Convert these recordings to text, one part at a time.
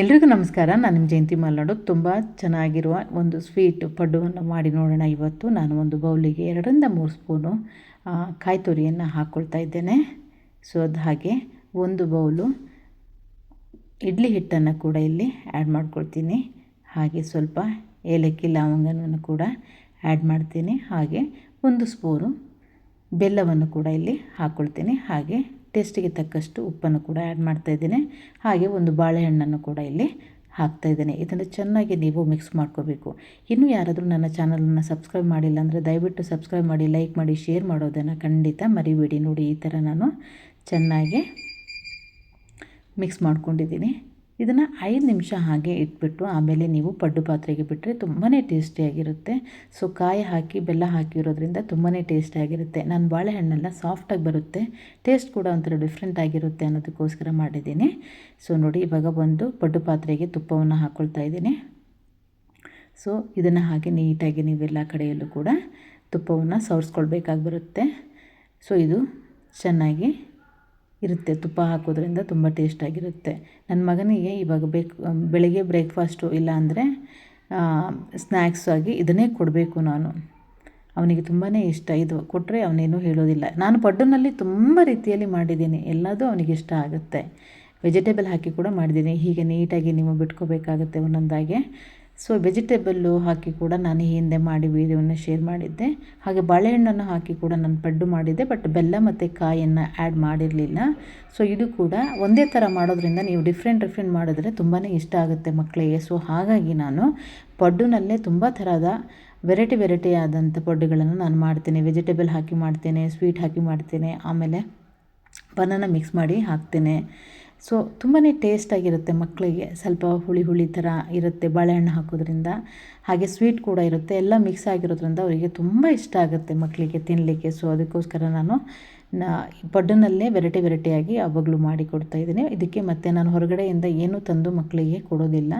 ಎಲ್ರಿಗೂ ನಮಸ್ಕಾರ. ನಾನು ನಿಮ್ಮ ಜಯಂತಿ ಮಾಲ್ನಾಡು. ತುಂಬ ಚೆನ್ನಾಗಿರುವ ಒಂದು ಸ್ವೀಟ್ ಪಡ್ಡುವನ್ನು ಮಾಡಿ ನೋಡೋಣ ಇವತ್ತು. ನಾನು ಒಂದು ಬೌಲಿಗೆ ಎರಡರಿಂದ ಮೂರು ಸ್ಪೂನು ಕಾಯಿ ತುರಿಯನ್ನು ಹಾಕ್ಕೊಳ್ತಾ ಇದ್ದೇನೆ. ಸೊ, ಅದು ಹಾಗೆ ಒಂದು ಬೌಲು ಇಡ್ಲಿ ಹಿಟ್ಟನ್ನು ಕೂಡ ಇಲ್ಲಿ ಆ್ಯಡ್ ಮಾಡ್ಕೊಳ್ತೀನಿ. ಹಾಗೆ ಸ್ವಲ್ಪ ಏಲಕ್ಕಿ ಲವಂಗನವನ್ನು ಕೂಡ ಆ್ಯಡ್ ಮಾಡ್ತೀನಿ. ಹಾಗೆ ಒಂದು ಸ್ಪೂನು ಬೆಲ್ಲವನ್ನು ಕೂಡ ಇಲ್ಲಿ ಹಾಕ್ಕೊಳ್ತೀನಿ ಹಾಗೆ ಟೇಸ್ಟಿಗೆ ತಕ್ಕಷ್ಟು ಉಪ್ಪನ್ನು ಕೂಡ ಆ್ಯಡ್ ಮಾಡ್ತಾ ಇದ್ದೇನೆ. ಹಾಗೆ ಒಂದು ಬಾಳೆಹಣ್ಣನ್ನು ಕೂಡ ಇಲ್ಲಿ ಹಾಕ್ತಾ ಇದ್ದೇನೆ. ಇದನ್ನು ಚೆನ್ನಾಗಿ ನೀವು ಮಿಕ್ಸ್ ಮಾಡ್ಕೋಬೇಕು. ಇನ್ನೂ ಯಾರಾದರೂ ನನ್ನ ಚಾನಲನ್ನು ಸಬ್ಸ್ಕ್ರೈಬ್ ಮಾಡಿಲ್ಲ ಅಂದರೆ ದಯವಿಟ್ಟು ಸಬ್ಸ್ಕ್ರೈಬ್ ಮಾಡಿ, ಲೈಕ್ ಮಾಡಿ, ಶೇರ್ ಮಾಡೋದನ್ನು ಖಂಡಿತ ಮರಿಬೇಡಿ. ನೋಡಿ, ಈ ಥರ ನಾನು ಚೆನ್ನಾಗಿ ಮಿಕ್ಸ್ ಮಾಡ್ಕೊಂಡಿದ್ದೀನಿ. ಇದನ್ನು ಐದು ನಿಮಿಷ ಹಾಗೆ ಇಟ್ಬಿಟ್ಟು ಆಮೇಲೆ ನೀವು ಪಡ್ಡು ಪಾತ್ರೆಗೆ ಬಿಟ್ಟರೆ ತುಂಬಾ ಟೇಸ್ಟಿಯಾಗಿರುತ್ತೆ ಸೊ ಕಾಯಿ ಹಾಕಿ, ಬೆಲ್ಲ ಹಾಕಿರೋದ್ರಿಂದ ತುಂಬಾ ಟೇಸ್ಟಿಯಾಗಿರುತ್ತೆ ನಾನು ಬಾಳೆಹಣ್ಣೆಲ್ಲ ಸಾಫ್ಟಾಗಿ ಬರುತ್ತೆ. ಟೇಸ್ಟ್ ಕೂಡ ಒಂಥರ ಡಿಫ್ರೆಂಟ್ ಆಗಿರುತ್ತೆ ಅನ್ನೋದಕ್ಕೋಸ್ಕರ ಮಾಡಿದ್ದೀನಿ. ಸೊ ನೋಡಿ, ಇವಾಗ ಬಂದು ಪಡ್ಡು ಪಾತ್ರೆಗೆ ತುಪ್ಪವನ್ನು ಹಾಕ್ಕೊಳ್ತಾ ಇದ್ದೀನಿ. ಸೊ ಇದನ್ನು ಹಾಗೆ ನೀಟಾಗಿ ನೀವೆಲ್ಲ ಕಡೆಯಲ್ಲೂ ಕೂಡ ತುಪ್ಪವನ್ನು ಸವರ್ಸ್ಕೊಳ್ಬೇಕಾಗಿ ಬರುತ್ತೆ. ಸೊ ಇದು ಚೆನ್ನಾಗಿ ಇರುತ್ತೆ. ತುಪ್ಪ ಹಾಕೋದ್ರಿಂದ ತುಂಬ ಟೇಸ್ಟಾಗಿರುತ್ತೆ ನನ್ನ ಮಗನಿಗೆ ಇವಾಗ ಬೇಕು ಬೆಳಗ್ಗೆ ಬ್ರೇಕ್ಫಾಸ್ಟು ಇಲ್ಲ ಅಂದರೆ ಆಗಿ ಇದನ್ನೇ ಕೊಡಬೇಕು ನಾನು. ಅವನಿಗೆ ತುಂಬಾ ಇಷ್ಟ. ಇದು ಕೊಟ್ಟರೆ ಅವನೇನು ಹೇಳೋದಿಲ್ಲ. ನಾನು ಪಡ್ಡುನಲ್ಲಿ ತುಂಬ ರೀತಿಯಲ್ಲಿ ಮಾಡಿದ್ದೀನಿ. ಎಲ್ಲದೂ ಅವನಿಗೆ ಇಷ್ಟ ಆಗುತ್ತೆ. ವೆಜಿಟೇಬಲ್ ಹಾಕಿ ಕೂಡ ಮಾಡಿದ್ದೀನಿ. ಹೀಗೆ ನೀಟಾಗಿ ನೀವು ಬಿಟ್ಕೋಬೇಕಾಗುತ್ತೆ ಒಂದೊಂದಾಗೆ. ಸೊ ವೆಜಿಟೇಬಲ್ಲು ಹಾಕಿ ಕೂಡ ನಾನು ಈ ಹಿಂದೆ ಮಾಡಿ ವೀಡಿಯೋನ ಶೇರ್ ಮಾಡಿದ್ದೆ. ಹಾಗೆ ಬಾಳೆಹಣ್ಣನ್ನು ಹಾಕಿ ಕೂಡ ನಾನು ಪಡ್ಡು ಮಾಡಿದ್ದೆ ಬಟ್ ಬೆಲ್ಲ ಮತ್ತು ಕಾಯನ್ನು ಆ್ಯಡ್ ಮಾಡಿರಲಿಲ್ಲ. ಸೊ ಇದು ಕೂಡ ಒಂದೇ ಥರ ಮಾಡೋದ್ರಿಂದ ನೀವು ಡಿಫ್ರೆಂಟ್ ಡಿಫ್ರೆಂಟ್ ಮಾಡಿದ್ರೆ ತುಂಬಾ ಇಷ್ಟ ಆಗುತ್ತೆ ಮಕ್ಕಳಿಗೆ. ಸೊ ಹಾಗಾಗಿ ನಾನು ಪಡ್ಡುನಲ್ಲೇ ತುಂಬ ಥರದ ವೆರೈಟಿ ವೆರೈಟಿ ಆದಂಥ ಪಡ್ಡುಗಳನ್ನು ನಾನು ಮಾಡ್ತೀನಿ. ವೆಜಿಟೇಬಲ್ ಹಾಕಿ ಮಾಡ್ತೇನೆ ಸ್ವೀಟ್ ಹಾಕಿ ಮಾಡ್ತೇನೆ, ಆಮೇಲೆ ಬನಾನ ಮಿಕ್ಸ್ ಮಾಡಿ ಹಾಕ್ತೇನೆ. ಸೊ ತುಂಬಾ ಟೇಸ್ಟಾಗಿರುತ್ತೆ ಮಕ್ಕಳಿಗೆ ಸ್ವಲ್ಪ ಹುಳಿ ಹುಳಿ ಥರ ಇರುತ್ತೆ ಬಾಳೆಹಣ್ಣು ಹಾಕೋದ್ರಿಂದ. ಹಾಗೆ ಸ್ವೀಟ್ ಕೂಡ ಇರುತ್ತೆ. ಎಲ್ಲ ಮಿಕ್ಸ್ ಆಗಿರೋದ್ರಿಂದ ಅವರಿಗೆ ತುಂಬ ಇಷ್ಟ ಆಗುತ್ತೆ ಮಕ್ಕಳಿಗೆ ತಿನ್ನಲಿಕ್ಕೆ ಸೊ ಅದಕ್ಕೋಸ್ಕರ ನಾನು ಪಡ್ಡನಲ್ಲೇ ವೆರೈಟಿ ವೆರೈಟಿಯಾಗಿ ಯಾವಾಗಲೂ ಮಾಡಿ ಕೊಡ್ತಾ ಇದ್ದೀನಿ. ಇದಕ್ಕೆ ಮತ್ತೆ ನಾನು ಹೊರಗಡೆಯಿಂದ ಏನೂ ತಂದು ಮಕ್ಕಳಿಗೆ ಕೊಡೋದಿಲ್ಲ.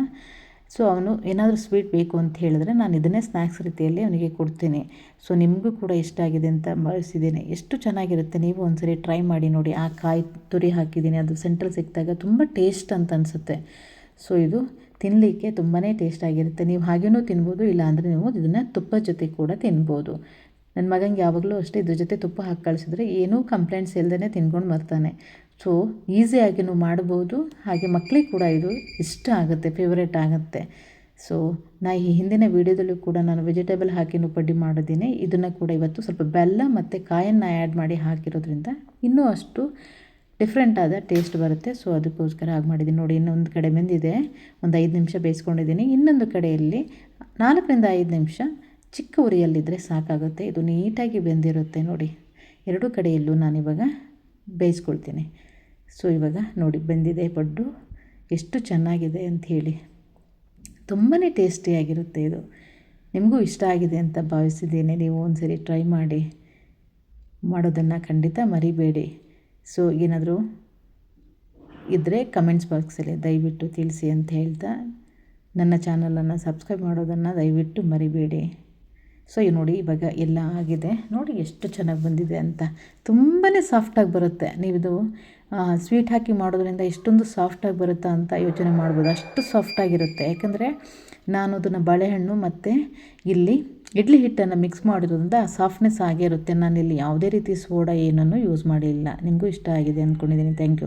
ಸೊ ಅವನು ಏನಾದರೂ ಸ್ವೀಟ್ ಬೇಕು ಅಂತ ಹೇಳಿದ್ರೆ ನಾನು ಇದನ್ನೇ ಸ್ನ್ಯಾಕ್ಸ್ ರೀತಿಯಲ್ಲಿ ಅವನಿಗೆ ಕೊಡ್ತೀನಿ. ಸೊ ನಿಮಗೂ ಕೂಡ ಇಷ್ಟ ಆಗಿದೆ ಅಂತ ಭಾವಿಸಿದ್ದೀನಿ. ಎಷ್ಟು ಚೆನ್ನಾಗಿರುತ್ತೆ ನೀವು ಒಂದ್ಸರಿ ಟ್ರೈ ಮಾಡಿ ನೋಡಿ. ಆ ಕಾಯಿ ತುರಿ ಹಾಕಿದ್ದೀನಿ, ಅದು ಸೆಂಟ್ರಲ್ಲಿ ಸಿಕ್ಕಿದಾಗ ತುಂಬ ಟೇಸ್ಟ್ ಅಂತ ಅನಿಸುತ್ತೆ. ಸೊ ಇದು ತಿನ್ನಲಿಕ್ಕೆ ತುಂಬಾ ಟೇಸ್ಟ್ ಆಗಿರುತ್ತೆ. ನೀವು ಹಾಗೇನೂ ತಿನ್ಬೋದು, ಇಲ್ಲ ಅಂದರೆ ನೀವು ಇದನ್ನು ತುಪ್ಪದ ಜೊತೆ ಕೂಡ ತಿನ್ಬೋದು. ನನ್ನ ಮಗಂಗೆ ಯಾವಾಗಲೂ ಅಷ್ಟೇ ಇದ್ರ ಜೊತೆ ತುಪ್ಪ ಹಾಕಿ ಕಳಿಸಿದ್ರೆ ಏನೂ ಕಂಪ್ಲೇಂಟ್ಸ್ ಇಲ್ಲದೇ ತಿನ್ಕೊಂಡು ಬರ್ತಾನೆ. ಸೊ ಈಸಿಯಾಗಿನೂ ಮಾಡ್ಬೋದು. ಹಾಗೆ ಮಕ್ಕಳಿಗೆ ಕೂಡ ಇದು ಇಷ್ಟ ಆಗುತ್ತೆ ಫೇವ್ರೇಟ್ ಆಗುತ್ತೆ. ಸೊ ನಾ ಈ ಹಿಂದಿನ ವೀಡಿಯೋದಲ್ಲೂ ಕೂಡ ನಾನು ವೆಜಿಟೇಬಲ್ ಹಾಕಿನೂ ಪಡ್ಡಿ ಮಾಡಿದ್ದೀನಿ. ಇದನ್ನು ಕೂಡ ಇವತ್ತು ಸ್ವಲ್ಪ ಬೆಲ್ಲ ಮತ್ತು ಕಾಯನ್ನ ಆ್ಯಡ್ ಮಾಡಿ ಹಾಕಿರೋದ್ರಿಂದ ಇನ್ನೂ ಅಷ್ಟು ಡಿಫ್ರೆಂಟ್ ಆದ ಟೇಸ್ಟ್ ಬರುತ್ತೆ. ಸೊ ಅದಕ್ಕೋಸ್ಕರ ಹಾಗೆ ಮಾಡಿದ್ದೀನಿ. ನೋಡಿ, ಇನ್ನೊಂದು ಕಡೆ ಬೆಂದಿದೆ. ಒಂದು ಐದು ನಿಮಿಷ ಬೇಯಿಸ್ಕೊಂಡಿದ್ದೀನಿ. ಇನ್ನೊಂದು ಕಡೆಯಲ್ಲಿ ನಾಲ್ಕರಿಂದ ಐದು ನಿಮಿಷ ಚಿಕ್ಕ ಉರಿಯಲ್ಲಿದ್ದರೆ ಸಾಕಾಗುತ್ತೆ. ಇದು ನೀಟಾಗಿ ಬೆಂದಿರುತ್ತೆ ನೋಡಿ. ಎರಡೂ ಕಡೆಯಲ್ಲೂ ನಾನಿವಾಗ ಬೇಯಿಸ್ಕೊಳ್ತೀನಿ. ಸೊ ಇವಾಗ ನೋಡಿ ಬೆಂದಿದೆ ಪಡ್ಡು. ಎಷ್ಟು ಚೆನ್ನಾಗಿದೆ ಅಂತ ಹೇಳಿ. ತುಂಬಾ ಟೇಸ್ಟಿಯಾಗಿರುತ್ತೆ ಇದು. ನಿಮಗೂ ಇಷ್ಟ ಆಗಿದೆ ಅಂತ ಭಾವಿಸಿದ್ದೇನೆ. ನೀವು ಒಂದ್ಸರಿ ಟ್ರೈ ಮಾಡಿ. ಮಾಡೋದನ್ನು ಖಂಡಿತ ಮರಿಬೇಡಿ. ಸೊ ಏನಾದರೂ ಇದ್ದರೆ ಕಮೆಂಟ್ಸ್ ಬಾಕ್ಸಲ್ಲಿ ದಯವಿಟ್ಟು ತಿಳಿಸಿ ಅಂತ ಹೇಳ್ತಾ ನನ್ನ ಚಾನಲನ್ನು ಸಬ್ಸ್ಕ್ರೈಬ್ ಮಾಡೋದನ್ನು ದಯವಿಟ್ಟು ಮರಿಬೇಡಿ. ಸೊ ನೋಡಿ ಇವಾಗ ಎಲ್ಲ ಆಗಿದೆ. ನೋಡಿ ಎಷ್ಟು ಚೆನ್ನಾಗಿ ಬಂದಿದೆ ಅಂತ. ತುಂಬಾ ಸಾಫ್ಟಾಗಿ ಬರುತ್ತೆ. ನೀವಿದು ಸ್ವೀಟ್ ಹಾಕಿ ಮಾಡೋದ್ರಿಂದ ಎಷ್ಟೊಂದು ಸಾಫ್ಟಾಗಿ ಬರುತ್ತಾ ಅಂತ ಯೋಚನೆ ಮಾಡ್ಬೋದು. ಅಷ್ಟು ಸಾಫ್ಟಾಗಿರುತ್ತೆ ಯಾಕಂದರೆ ನಾನು ಅದನ್ನು ಬಾಳೆಹಣ್ಣು ಮತ್ತು ಇಲ್ಲಿ ಇಡ್ಲಿ ಹಿಟ್ಟನ್ನು ಮಿಕ್ಸ್ ಮಾಡಿರೋದ್ರಿಂದ ಸಾಫ್ಟ್ನೆಸ್ ಆಗೇ ಇರುತ್ತೆ. ನಾನಿಲ್ಲಿ ಯಾವುದೇ ರೀತಿ ಸೋಡಾ ಏನನ್ನು ಯೂಸ್ ಮಾಡಿಲ್ಲ. ನಿಮಗೂ ಇಷ್ಟ ಆಗಿದೆ ಅಂದ್ಕೊಂಡಿದ್ದೀನಿ. Thank you